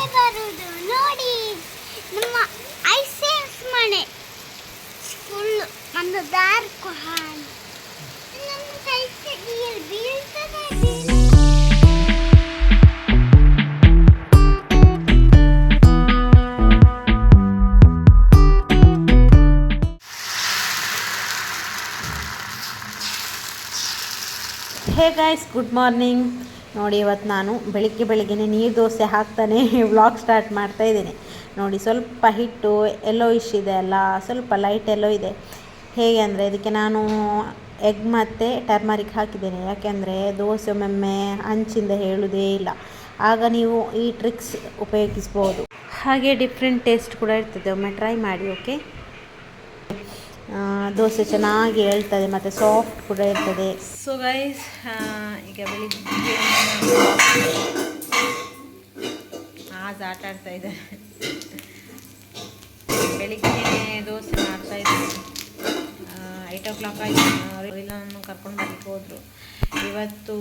ಬರುದು ನೋಡಿ ನಮ್ಮ ಐಸೆನ್ಸ್ ಮನೆ ಫುಲ್ ಒಂದು ಡಾರ್ಕ್ ಹಾಲ್ ನಮ್ಮ ಕೈ ಕಡಿಯಲ್ಲಿ ಬೀಳ್ತದೆ ಬೀಳ್ತದೆ. ಹೇ ಗಾಯ್ಸ್ ಗುಡ್ ಮಾರ್ನಿಂಗ್ ನೋಡಿ ಇವತ್ತು ನಾನು ಬೆಳಿಗ್ಗೆ ಬೆಳಿಗ್ಗೆ ನೀರು ದೋಸೆ ಹಾಕ್ತಾನೆ ವ್ಲಾಗ್ ಸ್ಟಾರ್ಟ್ ಮಾಡ್ತಾ ಇದ್ದೀನಿ. ನೋಡಿ, ಸ್ವಲ್ಪ ಹಿಟ್ಟು ಎಲ್ಲೋ ಇಶ್ ಇದೆ ಅಲ್ಲ, ಸ್ವಲ್ಪ ಲೈಟ್ ಎಲ್ಲೋ ಇದೆ. ಹೇಗೆ ಅಂದರೆ, ಇದಕ್ಕೆ ನಾನು ಎಗ್ ಮತ್ತು ಟರ್ಮರಿಕ್ ಹಾಕಿದ್ದೇನೆ. ಯಾಕೆಂದರೆ ದೋಸೆ ಒಮ್ಮೊಮ್ಮೆ ಹಂಚಿಂದ ಹೇಳುವುದೇ ಇಲ್ಲ. ಆಗ ನೀವು ಈ ಟ್ರಿಕ್ಸ್ ಉಪಯೋಗಿಸ್ಬೋದು. ಹಾಗೆ ಡಿಫ್ರೆಂಟ್ ಟೇಸ್ಟ್ ಕೂಡ ಇರ್ತದೆ. ಒಮ್ಮೆ ಟ್ರೈ ಮಾಡಿ ಓಕೆ ದೋಸೆ ಚೆನ್ನಾಗಿ ಹೇಳ್ತದೆ, ಮತ್ತು ಸಾಫ್ಟ್ ಕೂಡ ಇರ್ತದೆ ಸೊ ಗೈಸ್ ಈಗ ಬೆಳಿಗ್ಗೆ ಆಜ್ ಆಟ ಆಡ್ತಾ ಇದ್ದಾರೆ. ಬೆಳಿಗ್ಗೆ ದೋಸೆ ಮಾಡ್ತಾ ಇದ್ದಾರೆ. ಏಟ್ ಓ ಕ್ಲಾಕ್ ಆಯಿತು. ಅವರೆಲ್ಲನೂ ಕರ್ಕೊಂಡು ಬರ್ಲಿಕ್ಕೆ ಹೋದರು. ಇವತ್ತು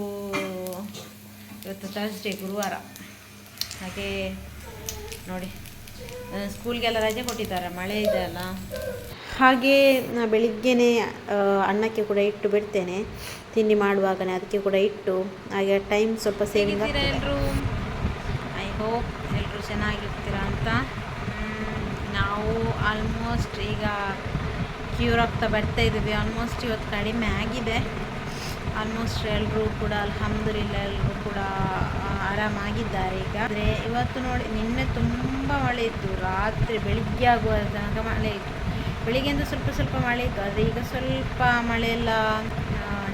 ಇವತ್ತು ಥರ್ಸ್ಡೇ ಗುರುವಾರ. ಹಾಗೆ ನೋಡಿ ಸ್ಕೂಲ್ಗೆಲ್ಲ ರಜೆ ಕೊಟ್ಟಿದ್ದಾರೆ. ಮಳೆ ಇದೆ ಅಲ್ಲ. ಹಾಗೆ ಬೆಳಿಗ್ಗೆನೇ ಅನ್ನಕ್ಕೆ ಕೂಡ ಇಟ್ಟು ಬಿಡ್ತೇನೆ. ತಿಂಡಿ ಮಾಡುವಾಗಲೇ ಅದಕ್ಕೆ ಕೂಡ ಇಟ್ಟು ಹಾಗೆ ಟೈಮ್ ಸ್ವಲ್ಪ ಸೇವಿಂಗ್ ಎಲ್ಲರೂ ಐ ಹೋಪ್ ಎಲ್ಲರೂ ಚೆನ್ನಾಗಿರ್ತೀರಾ ಅಂತ. ನಾವು ಆಲ್ಮೋಸ್ಟ್ ಈಗ ಕ್ಯೂರ್ ಆಗ್ತಾ ಬರ್ತಾ ಇದ್ದೀವಿ. ಆಲ್ಮೋಸ್ಟ್ ಇವತ್ತು ಕಡಿಮೆ ಆಗಿದೆ. ಆಲ್ಮೋಸ್ಟ್ ಎಲ್ಲರೂ ಕೂಡ ಅಲ್ಹಮ್ದುಲಿಲ್ಲ ಎಲ್ಲರೂ ಕೂಡ ಆರಾಮಾಗಿದ್ದಾರೆ ಈಗ. ಆದರೆ ಇವತ್ತು ನೋಡಿ ನಿನ್ನೆ ತುಂಬ ಮಳೆ ಇತ್ತು. ರಾತ್ರಿ ಬೆಳಿಗ್ಗೆ ಆಗುವ ತನಕ ಮಳೆ ಇತ್ತು. ಬೆಳಿಗ್ಗೆಯಿಂದ ಸ್ವಲ್ಪ ಸ್ವಲ್ಪ ಮಳೆ ಇತ್ತು, ಆದರೆ ಈಗ ಸ್ವಲ್ಪ ಮಳೆ ಎಲ್ಲ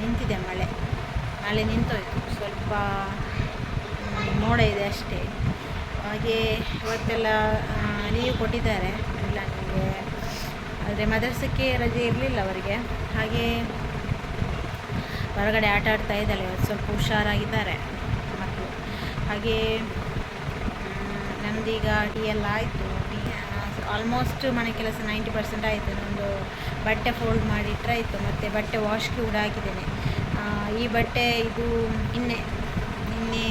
ನಿಂತಿದೆ ಮಳೆ. ಮಳೆ ನಿಂತೋಯ್ತು. ಸ್ವಲ್ಪ ಮೋಡ ಇದೆ ಅಷ್ಟೇ. ಹಾಗೆ ಇವತ್ತೆಲ್ಲ ಲೀವ್ ಕೊಟ್ಟಿದ್ದಾರೆ ಇಲ್ಲ ನನಗೆ ಆದರೆ ಮದ್ರಸಕ್ಕೆ ರಜೆ ಇರಲಿಲ್ಲ ಅವರಿಗೆ. ಹಾಗೆ ಹೊರಗಡೆ ಆಟ ಆಡ್ತಾ ಇದ್ದಾಳೆ, ಇವತ್ತು ಸ್ವಲ್ಪ ಹುಷಾರಾಗಿದ್ದಾರೆ ಮಕ್ಕಳು ಹಾಗೆ ನಂದೀಗ ಟೀ ಎಲ್ಲ ಆಯಿತು. ಆಲ್ಮೋಸ್ಟ್ ಮನೆ ಕೆಲಸ ನೈಂಟಿ ಪರ್ಸೆಂಟ್ ಆಯಿತು, ನಂದು ಬಟ್ಟೆ ಫೋಲ್ಡ್ ಮಾಡಿ ಇಟ್ಟರಾಯಿತು ಮತ್ತು ಬಟ್ಟೆ ವಾಶ್ಗೆ ಕೂಡ ಹಾಕಿದ್ದೇನೆ. ಈ ಬಟ್ಟೆ ಇದು ನಿನ್ನೆ ನಿನ್ನೆ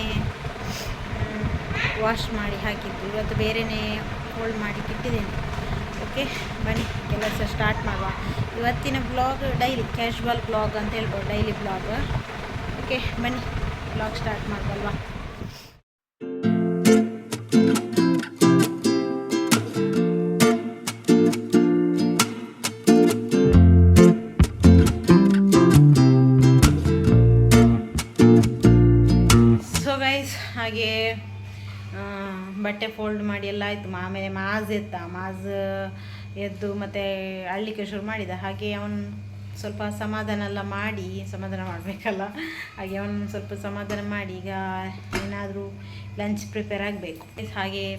ವಾಶ್ ಮಾಡಿ ಹಾಕಿದ್ದು. ಇವತ್ತು ಬೇರೆಯೇ ಫೋಲ್ಡ್ ಮಾಡಿ ಇಟ್ಟಿದ್ದೇನೆ. ಓಕೆ ಬನ್ನಿ, ಕೆಲಸ ಸ್ಟಾರ್ಟ್ ಮಾಡುವ. ಇವತ್ತಿನ ಬ್ಲಾಗ್ ಡೈಲಿ ಕ್ಯಾಶುವಲ್ ಬ್ಲಾಗ್ ಅಂತ ಹೇಳ್ಬೋದು ಡೈಲಿ ಬ್ಲಾಗ್ ಓಕೆ ಬನ್ನಿ ಬ್ಲಾಗ್ ಸ್ಟಾರ್ಟ್ ಮಾಡುವಲ್ವಾ ಫೋಲ್ಡ್ ಮಾಡಿ ಎಲ್ಲ ಆಯಿತು. ಆಮೇಲೆ ಮಾಜ್ ಎತ್ತ. ಮಾಜ್ ಎದ್ದು ಮತ್ತು ಅಳ್ಳಿಕ್ಕೆ ಶುರು ಮಾಡಿದ. ಹಾಗೆ ಅವನು ಸ್ವಲ್ಪ ಸಮಾಧಾನ ಎಲ್ಲ ಮಾಡಿ ಸಮಾಧಾನ ಮಾಡಬೇಕಲ್ಲ? ಹಾಗೆ ಅವನು ಸ್ವಲ್ಪ ಸಮಾಧಾನ ಮಾಡಿ ಈಗ ಏನಾದರೂ ಲಂಚ್ ಪ್ರಿಪೇರ್ ಆಗಬೇಕು. ಹಾಗೆ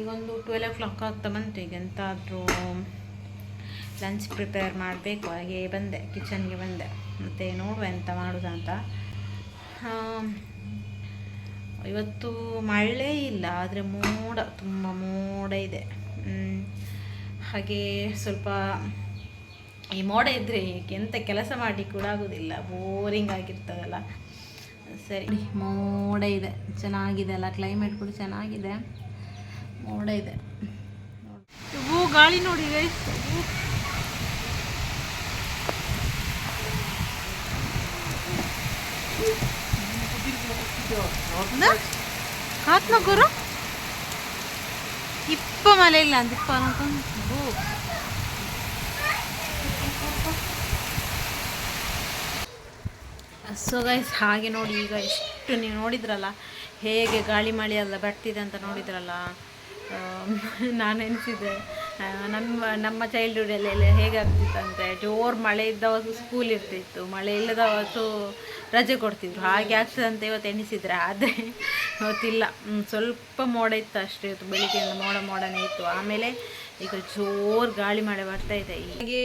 ಈಗೊಂದು ಟ್ವೆಲ್ ಓ ಕ್ಲಾಕ್ ಆಗ್ತಾ ಬಂತು. ಈಗ ಎಂತಾದರೂ ಲಂಚ್ ಪ್ರಿಪೇರ್ ಮಾಡಬೇಕು. ಹಾಗೆ ಬಂದೆ ಕಿಚನ್ಗೆ ಬಂದೆ. ಮತ್ತು ನೋಡುವ ಎಂತ ಮಾಡೋದಂತ. ಆಮ್, ಇವತ್ತು ಮಳೆ ಇಲ್ಲ, ಆದರೆ ಮೋಡ, ತುಂಬ ಮೋಡ ಇದೆ. ಹಾಗೆ ಸ್ವಲ್ಪ ಈ ಮೋಡ ಇದ್ದರೆ ಎಂತ ಕೆಲಸ ಮಾಡಿ ಕೂಡ ಆಗೋದಿಲ್ಲ, ಬೋರಿಂಗ್ ಆಗಿರ್ತದಲ್ಲ. ಸರಿ, ಮೋಡ ಇದೆ, ಚೆನ್ನಾಗಿದೆ ಅಲ್ಲ ಕ್ಲೈಮೇಟ್ ಕೂಡ ಚೆನ್ನಾಗಿದೆ. ಮೋಡ ಇದೆ. ಹೂ, ಗಾಳಿ ನೋಡಿ ಗೈಸ್. ಕಾತ್ ನಗೋರು ಇಪ್ಪ ಮಳೆ ಇಲ್ಲ ಅಂದಿಪ್ಪ ಅನ್ಕೊಂಡು. ಸೊ ಗೈಸ್ ಹಾಗೆ ನೋಡಿ ಈಗ ಎಷ್ಟು ನೀವು ನೋಡಿದ್ರಲ್ಲ, ಹೇಗೆ ಗಾಳಿ ಮಳೆ ಎಲ್ಲ ಬರ್ತಿದೆ ಅಂತ ನೋಡಿದ್ರಲ್ಲ ನಾನು ಎನಿಸಿದೆ ನಮ್ಮ ನಮ್ಮ ಚೈಲ್ಡ್ಹುಡಲ್ಲಿ ಎಲ್ಲ ಹೇಗಾಗ್ತಿತ್ತಂತೆ ಜೋರು ಮಳೆ ಇದ್ದವತ್ತು ಸ್ಕೂಲ್ ಇರ್ತಿತ್ತು. ಮಳೆ ಇಲ್ಲದವತ್ತು ರಜೆ ಕೊಡ್ತಿದ್ರು. ಹಾಗೆ ಆಗ್ತದೆ ಅಂತ ಇವತ್ತು ಎಣಿಸಿದ್ರೆ. ಆದರೆ ಇವತ್ತಿಲ್ಲ. ಸ್ವಲ್ಪ ಮೋಡ ಇತ್ತು ಅಷ್ಟೇ ಇವತ್ತು ಬೆಳಿಗ್ಗೆಯಿಂದ ಮೋಡ ಮೋಡನೇ ಇತ್ತು. ಆಮೇಲೆ ಈಗ ಜೋರು ಗಾಳಿ ಮಳೆ ಬರ್ತಾ ಇದೆ. ಹಾಗೆ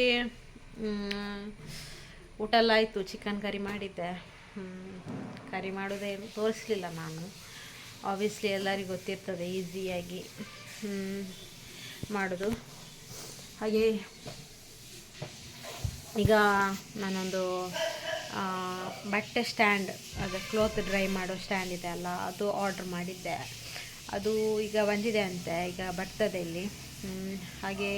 ಊಟ ಎಲ್ಲ ಆಯಿತು. ಚಿಕನ್ ಕರಿ ಮಾಡಿದ್ದೆ. ಕರಿ ಮಾಡೋದೇ ತೋರಿಸ್ಲಿಲ್ಲ ನಾನು. ಆಬ್ವಿಯಸ್ಲಿ ಎಲ್ಲರಿಗೂ ಗೊತ್ತಿರ್ತದೆ ಈಸಿಯಾಗಿ ಮಾಡೋದು. ಹಾಗೆ ಈಗ ನಾನೊಂದು ಬಟ್ಟೆ ಸ್ಟ್ಯಾಂಡ್, ಅದು ಕ್ಲೋತ್ ಡ್ರೈ ಮಾಡೋ ಸ್ಟ್ಯಾಂಡ್ ಇದೆ ಅಲ್ಲ, ಅದು ಆರ್ಡ್ರ್ ಮಾಡಿದ್ದೆ. ಅದು ಈಗ ಬಂದಿದೆ ಅಂತೆ, ಈಗ ಬರ್ತದೆ ಇಲ್ಲಿ ಹಾಗೆ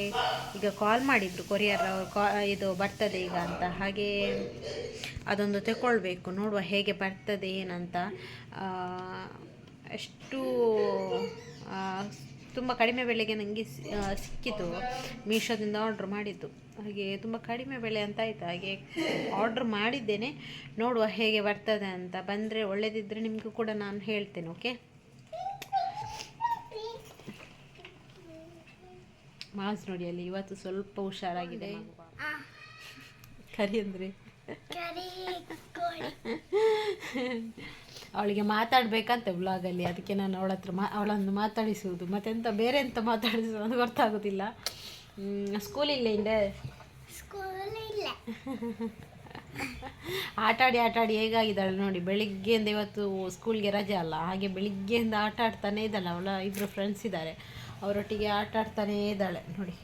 ಈಗ ಕಾಲ್ ಮಾಡಿದರು ಕೊರಿಯರ್ ಅವರು, ಕಾ, ಇದು ಬರ್ತದೆ ಈಗ ಅಂತ. ಹಾಗೆ ಅದೊಂದು ತಗೊಳ್ಬೇಕು ನೋಡುವ ಹೇಗೆ ಬರ್ತದೆ ಏನಂತ. ಎಷ್ಟು ತುಂಬ ಕಡಿಮೆ ಬೆಲೆಗೆ ನನಗೆ ಸಿಕ್ಕಿತು. ಮೀಶೋದಿಂದ ಆರ್ಡ್ರ್ ಮಾಡಿದ್ದು. ಹಾಗೆ ತುಂಬ ಕಡಿಮೆ ಬೆಲೆ ಅಂತ ಆಯಿತು. ಹಾಗೆ ಆರ್ಡ್ರ್ ಮಾಡಿದ್ದೇನೆ. ನೋಡುವ ಹೇಗೆ ಬರ್ತದೆ ಅಂತ. ಬಂದರೆ ಒಳ್ಳೆದಿದ್ದರೆ ನಿಮಗೂ ಕೂಡ ನಾನು ಹೇಳ್ತೇನೆ ಓಕೆ ಮಾಸ್ ನೋಡಿ ಅಲ್ಲಿ ಇವತ್ತು ಸ್ವಲ್ಪ ಹುಷಾರಾಗಿದೆ ಕರಿ ಅಂದರೆ. ಅವಳಿಗೆ ಮಾತಾಡಬೇಕಂತೆ ವ್ಲಾಗಲ್ಲಿ ಅದಕ್ಕೆ ನಾನು ಅವಳ ಹತ್ರ ಮಾ ಅವಳನ್ನು ಮಾತಾಡಿಸುವುದು. ಮತ್ತೆಂತ ಬೇರೆ ಎಂತ ಮಾತಾಡಿಸುವುದು ಅಂತ ಗೊತ್ತಾಗೋದಿಲ್ಲ. ಸ್ಕೂಲ್ ಇಲ್ಲ ಇಂಡೆ ಸ್ಕೂಲ್ ಇಲ್ಲ. ಆಟಾಡಿ ಆಟಾಡಿ ಹೇಗಾಗಿದ್ದಾಳೆ ನೋಡಿ. ಬೆಳಿಗ್ಗೆಯಿಂದ ಇವತ್ತು ಸ್ಕೂಲ್ಗೆ ರಜೆ ಅಲ್ಲ. ಹಾಗೆ ಬೆಳಿಗ್ಗೆಯಿಂದ ಆಟ ಆಡ್ತಾನೇ ಇದ್ದಾಳೆ. ಅವಳ ಇಬ್ಬರು ಫ್ರೆಂಡ್ಸ್ ಇದ್ದಾರೆ. ಅವರೊಟ್ಟಿಗೆ ಆಟ ಆಡ್ತಾನೇ ಇದ್ದಾಳೆ ನೋಡಿ.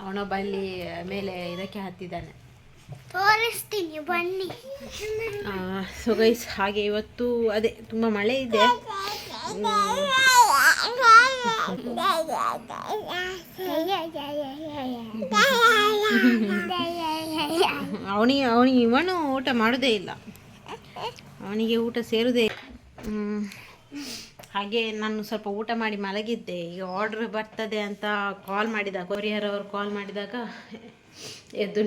ಅವನೊಬ್ಬ ಅಲ್ಲಿ ಮೇಲೆ ಇದಕ್ಕೆ ಹತ್ತಿದ್ದಾನೆ. ತೋರಿಸ್ತೀನಿ, ಬನ್ನಿ. ಸೊ ಗೈಸ್ ಹಾಗೆ ಇವತ್ತು ಅದೇ ತುಂಬ ಮಳೆ ಇದೆ. ಅವನಿ ಅವನಿಗೆ ಇವನು ಊಟ ಮಾಡೋದೇ ಇಲ್ಲ. ಅವನಿಗೆ ಊಟ ಸೇರುದೇ ಹಾಗೆ ನಾನು ಸ್ವಲ್ಪ ಊಟ ಮಾಡಿ ಮಲಗಿದ್ದೆ. ಈಗ ಆರ್ಡ್ರ್ ಬರ್ತದೆ ಅಂತ ಕಾಲ್ ಮಾಡಿದ ಕೊರಿಯರ್ ಅವರು ಕಾಲ್ ಮಾಡಿದಾಗ ಎದ್ದು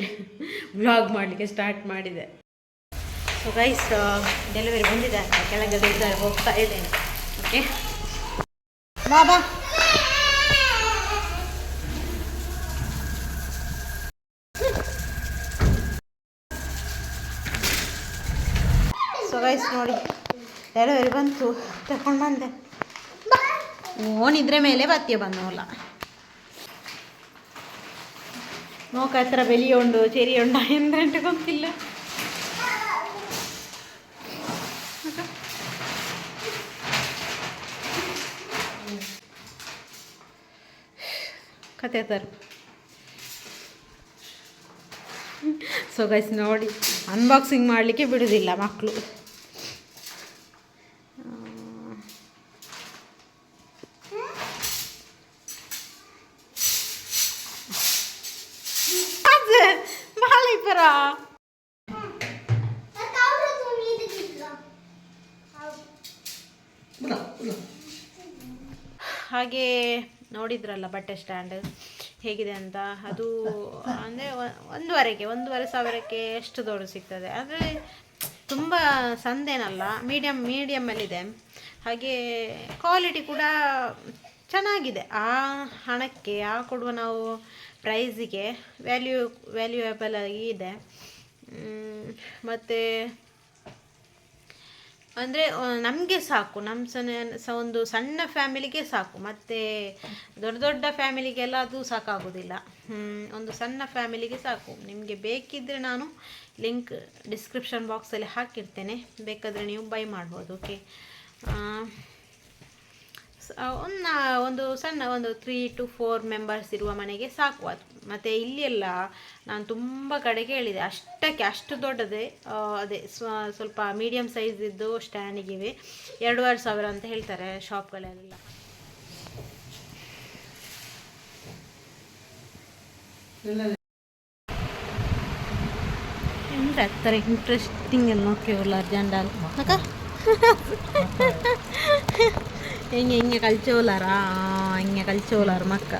ವ್ಲಾಗ್ ಮಾಡಲಿಕ್ಕೆ ಸ್ಟಾರ್ಟ್ ಮಾಡಿದೆ. ಸೊ ಗೈಸ್ ಡೆಲಿವರಿ ಬಂದಿದೆ. ಕೆಳಗಡೆ ಇದ್ದಾರೆ ಹೋಗ್ತಾ ಇದ್ದೇನೆ. ಓಕೆ ಬಾ ಬಾ. ಸೊ ಗೈಸ್ ನೋಡಿ ಡೆಲಿವರಿ ಬಂತು. ತಗೊಂಡು ಬಂದೆ. ಓನಿದ್ರೆ ಮೇಲೆ ಬತ್ತಿಯ ಬಂದವಲ್ಲ ನೋಕ ಹತ್ರ ಬೆಲಿ ಉಂಡು ಚೆರಿ ಉಂಡ ಎಂದಂಟು ಗೊತ್ತಿಲ್ಲ ಕತೆ ತರ ಸೊ ಗೈಸ್ ನೋಡಿ ಅನ್ಬಾಕ್ಸಿಂಗ್ ಮಾಡಲಿಕ್ಕೆ ಬಿಡುವುದಿಲ್ಲ ಮಕ್ಕಳು ಹಾಗೆ ನೋಡಿದ್ರಲ್ಲ ಬಟ್ಟೆ ಸ್ಟ್ಯಾಂಡ್ ಹೇಗಿದೆ ಅಂತ? ಅದು ಅಂದರೆ ಒಂದುವರೆಗೆ, ಒಂದೂವರೆ ಸಾವಿರಕ್ಕೆ ಎಷ್ಟು ದೊಡ್ಡ ಸಿಗ್ತದೆ? ಆದರೆ ತುಂಬ ಸಂದೇನಲ್ಲ ಮೀಡಿಯಮ್ ಮೀಡಿಯಮ್ಮಲ್ಲಿದೆ ಹಾಗೆ ಕ್ವಾಲಿಟಿ ಕೂಡ ಚೆನ್ನಾಗಿದೆ. ಆ ಹಣಕ್ಕೆ, ಆ ಕೊಡುವ ನಾವು ಪ್ರೈಸಿಗೆ ವ್ಯಾಲ್ಯೂ ವ್ಯಾಲ್ಯೂಯಬಲ್ ಆಗಿ ಇದೆ. ಮತ್ತು ಅಂದರೆ ನಮಗೆ ಸಾಕು. ನಮ್ಮ ಸನ, ಸ, ಒಂದು ಸಣ್ಣ ಫ್ಯಾಮಿಲಿಗೆ ಸಾಕು. ಮತ್ತು ದೊಡ್ಡ ದೊಡ್ಡ ಫ್ಯಾಮಿಲಿಗೆಲ್ಲ ಅದು ಸಾಕಾಗೋದಿಲ್ಲ. ಒಂದು ಸಣ್ಣ ಫ್ಯಾಮಿಲಿಗೆ ಸಾಕು. ನಿಮಗೆ ಬೇಕಿದ್ದರೆ ನಾನು ಲಿಂಕ್ ಡಿಸ್ಕ್ರಿಪ್ಷನ್ ಬಾಕ್ಸಲ್ಲಿ ಹಾಕಿರ್ತೇನೆ. ಬೇಕಾದರೆ ನೀವು ಬೈ ಮಾಡ್ಬೋದು, ಓಕೆ? ಒಂದು ಒಂದು ಸಣ್ಣ ಒಂದು ತ್ರೀ ಟು ಫೋರ್ ಮೆಂಬರ್ಸ್ ಇರುವ ಮನೆಗೆ ಸಾಕು ಅದು. ಮತ್ತು ಇಲ್ಲೆಲ್ಲ ನಾನು ತುಂಬ ಕಡೆ ಕೇಳಿದೆ. ಅಷ್ಟಕ್ಕೆ ಅಷ್ಟು ದೊಡ್ಡದೇ ಅದೇ ಸ್ವ ಸ್ವಲ್ಪ ಮೀಡಿಯಮ್ ಸೈಜ್ ಇದ್ದು ಸ್ಟ್ಯಾಂಡಿಗಿವೆ ಎರಡೂವರೆ ಸಾವಿರ ಅಂತ ಹೇಳ್ತಾರೆ ಶಾಪ್ಗಳೆಲ್ಲ ಆಗ್ತಾರೆ? ಇಂಟ್ರೆಸ್ಟಿಂಗ್ ಎಲ್ಲ ನೋಡ್ತೀವಲ್ಲ ಜಂಡಾಲ್ ಅಕ್ಕ. ಹೆಂಗೆ ಹಿಂಗೆ ಕಲ್ಚೋಲಾರಾ? ಹಿಂಗೆ ಕಲ್ಚೋಲಾರ ಮಕ್ಕ?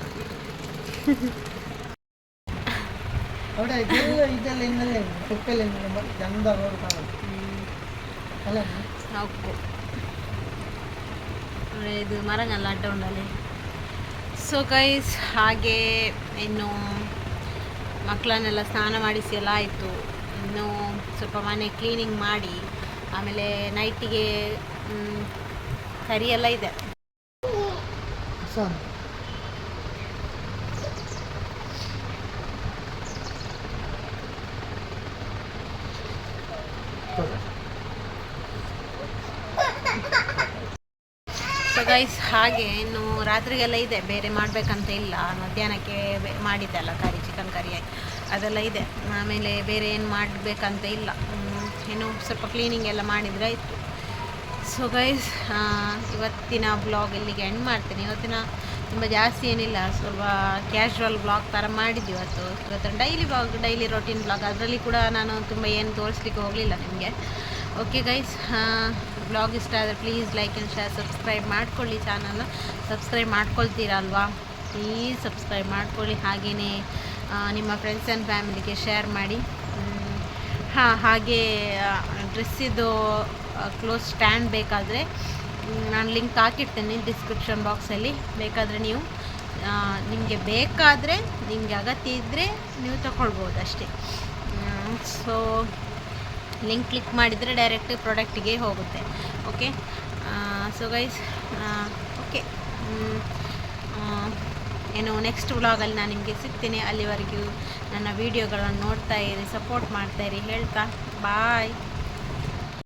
ಇದು ಮರಂಗಲ್ಲ ಅಡ್ಡ ಉಂಡಲ್ಲಿ ಸೊ ಗೈಸ್ ಹಾಗೆ ಇನ್ನು ಮಕ್ಕಳನ್ನೆಲ್ಲ ಸ್ನಾನ ಮಾಡಿಸಿ ಎಲ್ಲ ಆಯಿತು. ಇನ್ನು ಸ್ವಲ್ಪ ಮನೆ ಕ್ಲೀನಿಂಗ್ ಮಾಡಿ ಆಮೇಲೆ ನೈಟಿಗೆ ಕರಿ ಎಲ್ಲ ಇದೆ ಸೊ ಗೈಸ್ ಹಾಗೆ ಇನ್ನು ರಾತ್ರಿಗೆಲ್ಲ ಇದೆ. ಬೇರೆ ಮಾಡಬೇಕಂತ ಇಲ್ಲ. ಮಧ್ಯಾಹ್ನಕ್ಕೆ ಮಾಡಿದ್ದೆ ಅಲ್ಲ ಕರಿ ಚಿಕನ್ ಕರಿ ಅದೆಲ್ಲ ಇದೆ. ಆಮೇಲೆ ಬೇರೆ ಏನು ಮಾಡಬೇಕಂತ ಇಲ್ಲ. ಇನ್ನು ಸ್ವಲ್ಪ ಕ್ಲೀನಿಂಗ್ ಎಲ್ಲ ಮಾಡಿದರೆ ಆಯಿತು. ಸೊ ಗೈಸ್ ಇವತ್ತಿನ ಬ್ಲಾಗ್ ಇಲ್ಲಿಗೆ ಎಂಡ್ ಮಾಡ್ತೀನಿ. ಇವತ್ತಿನ ತುಂಬ ಜಾಸ್ತಿ ಏನಿಲ್ಲ, ಸ್ವಲ್ಪ ಕ್ಯಾಶುವಲ್ ಬ್ಲಾಗ್ ಥರ ಮಾಡಿದ್ವಿ ಇವತ್ತು. ಇವತ್ತು daily blog daily routine blog ಅದರಲ್ಲಿ ಕೂಡ ನಾನು ತುಂಬ ಏನು ತೋರಿಸ್ಲಿಕ್ಕೆ ಹೋಗಲಿಲ್ಲ ನಿಮಗೆ. ಓಕೆ ಗೈಸ್ ಬ್ಲಾಗ್ ಇಷ್ಟ ಆದರೆ please like and share subscribe ಮಾಡ್ಕೊಳ್ಳಿ ಚಾನಲ್ನ ಸಬ್ಸ್ಕ್ರೈಬ್ ಮಾಡ್ಕೊಳ್ತೀರಲ್ವಾ ಪ್ಲೀಸ್ ಸಬ್ಸ್ಕ್ರೈಬ್ ಮಾಡ್ಕೊಳ್ಳಿ. ಹಾಗೆಯೇ ನಿಮ್ಮ ಫ್ರೆಂಡ್ಸ್ ಆ್ಯಂಡ್ ಫ್ಯಾಮಿಲಿಗೆ ಶೇರ್ ಮಾಡಿ. ಹಾಂ, ಹಾಗೆ ಡ್ರೆಸ್ಸಿದ್ದು ಕ್ಲೋಸ್ ಸ್ಟ್ಯಾಂಡ್ ಬೇಕಾದರೆ ನಾನು ಲಿಂಕ್ ಹಾಕಿರ್ತೇನೆ ಡಿಸ್ಕ್ರಿಪ್ಷನ್ ಬಾಕ್ಸಲ್ಲಿ ಬೇಕಾದರೆ ನೀವು ನಿಮಗೆ ಬೇಕಾದರೆ, ನಿಮಗೆ ಅಗತ್ಯ ಇದ್ದರೆ ನೀವು ತಗೊಳ್ಬೋದು ಅಷ್ಟೇ. ಸೊ ಲಿಂಕ್ ಕ್ಲಿಕ್ ಮಾಡಿದರೆ ಡೈರೆಕ್ಟ್ ಪ್ರಾಡಕ್ಟಿಗೆ ಹೋಗುತ್ತೆ. ಓಕೆ ಸೊ ಗೈಸ್ ಓಕೆ ಏನು ನೆಕ್ಸ್ಟ್ ವ್ಲಾಗಲ್ಲಿ ನಾನು ನಿಮಗೆ ಸಿಗ್ತೀನಿ. ಅಲ್ಲಿವರೆಗೂ ನನ್ನ ವೀಡಿಯೋಗಳನ್ನು ನೋಡ್ತಾ ಇರಿ ಸಪೋರ್ಟ್ ಇರಿ. ಹೇಳ್ತಾ ಬಾಯ್